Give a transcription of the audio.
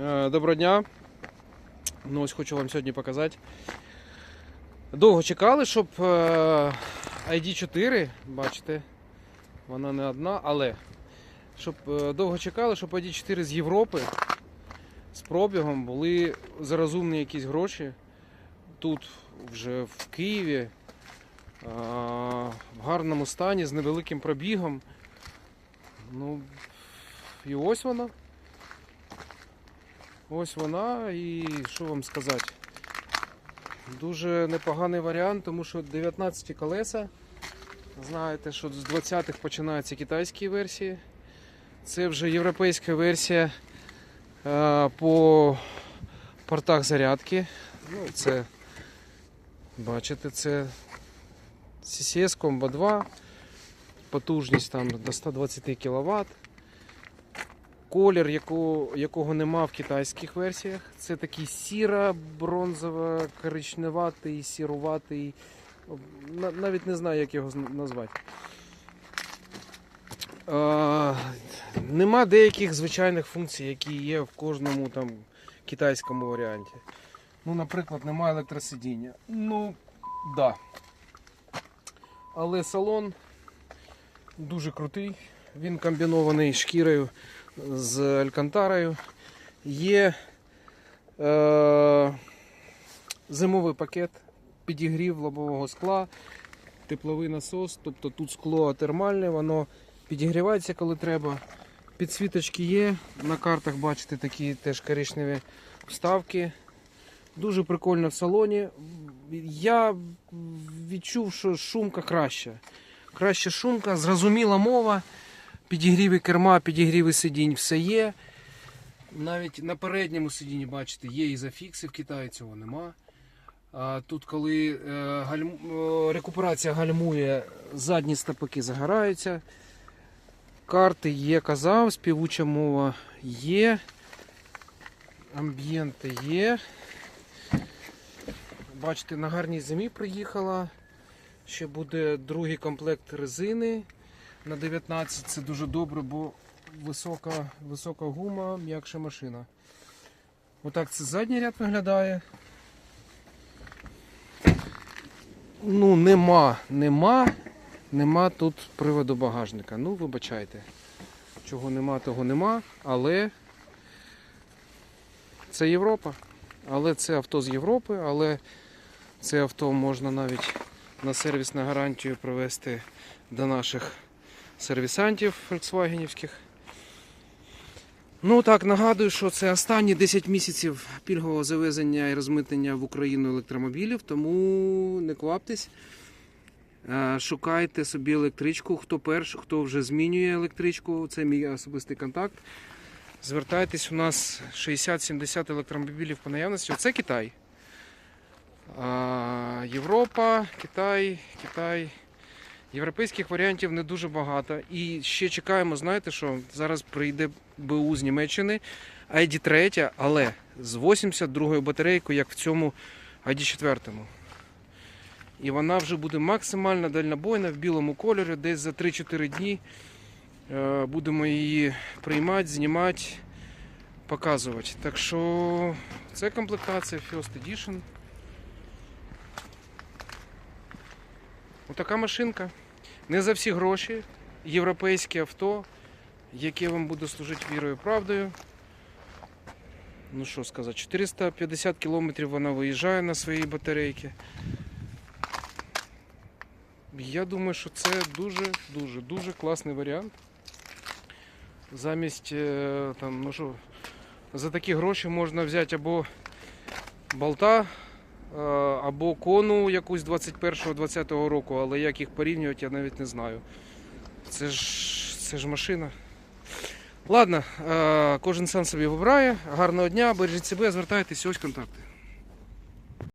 Е, Доброго дня. Ну, ось хочу вам сьогодні показати. Довго чекали, щоб е, ID4, бачите, вона не одна, але щоб е, довго чекали, щоб ID4 з Європи з пробігом були за розумні якісь гроші. Тут вже в Києві е, в гарному стані, з невеликим пробігом. Ну, і ось вона. Ось вона і що вам сказати? Дуже непоганий варіант, тому що 19 колеса. Знаєте, що з 20-х починаються китайські версії. Це вже європейська версія е, по портах зарядки. Ну, це, бачите, це CCS Combo 2. Потужність там до 120 кВт. Колір, якого, якого нема в китайських версіях. Це такий сіра, бронзово, коричневатий, сіруватий. Навіть не знаю, як його назвати. А, нема деяких звичайних функцій, які є в кожному там китайському варіанті. Ну, наприклад, немає електросидіння. Ну, да. Але салон дуже крутий. Він комбінований шкірою з алькантарою. Є е, зимовий пакет, підігрів лобового скла, тепловий насос, тобто тут скло термальне, воно підігрівається, коли треба. Підсвіточки є. На картах бачите такі теж коричневі вставки. Дуже прикольно в салоні. Я відчув, що шумка краща. Краща шумка, зрозуміла мова. Підігріви керма, підігріви сидінь, все є. Навіть на передньому сидінні, бачите, є і зафікси в Китаї, цього нема. Тут, коли е, рекуперація гальмує, задні стопики загораються. Карти є, казав, співуча мова є. Амбієнти є. Бачите, на гарній зимі приїхала. Ще буде другий комплект резини на 19. Це дуже добре, бо висока, висока гума, м'якша машина. Отак це задній ряд виглядає. Ну, нема, нема, нема тут приводу багажника. Ну, вибачайте. Чого нема, того нема, але це Європа. Але це авто з Європи, але це авто можна навіть на сервіс на гарантію привезти до наших сервісантів фольксвагенівських. Ну так, нагадую, що це останні 10 місяців пільгового завезення і розмитнення в Україну електромобілів, тому не кваптесь. Е, Шукайте собі електричку, хто перший, хто вже змінює електричку, це мій особистий контакт. Звертайтесь, у нас 60-70 електромобілів по наявності. Оце Китай. Європа, Китай, Китай. Європейських варіантів не дуже багато. І ще чекаємо, знаєте, що зараз прийде БУ з Німеччини, ID3, але з 82-ю батарейкою, як в цьому ID4. І вона вже буде максимально дальнобойна в білому кольорі, десь за 3-4 дні е, будемо її приймати, знімати, показувати. Так що це комплектація First Edition. Отака машинка. Не за всі гроші. Європейське авто, яке вам буде служити вірою і правдою. Ну що сказати, 450 кілометрів вона виїжджає на своїй батарейці. Я думаю, що це дуже, дуже, класний варіант. Замість е, там, ну що, за такі гроші можна взяти або болта, або кону якусь 21-20 року, але як їх порівнювати, я навіть не знаю. Це ж, це ж машина. Ладно, е, кожен сам собі вибирає. Гарного дня, бережіть себе, звертайтеся, ось контакти.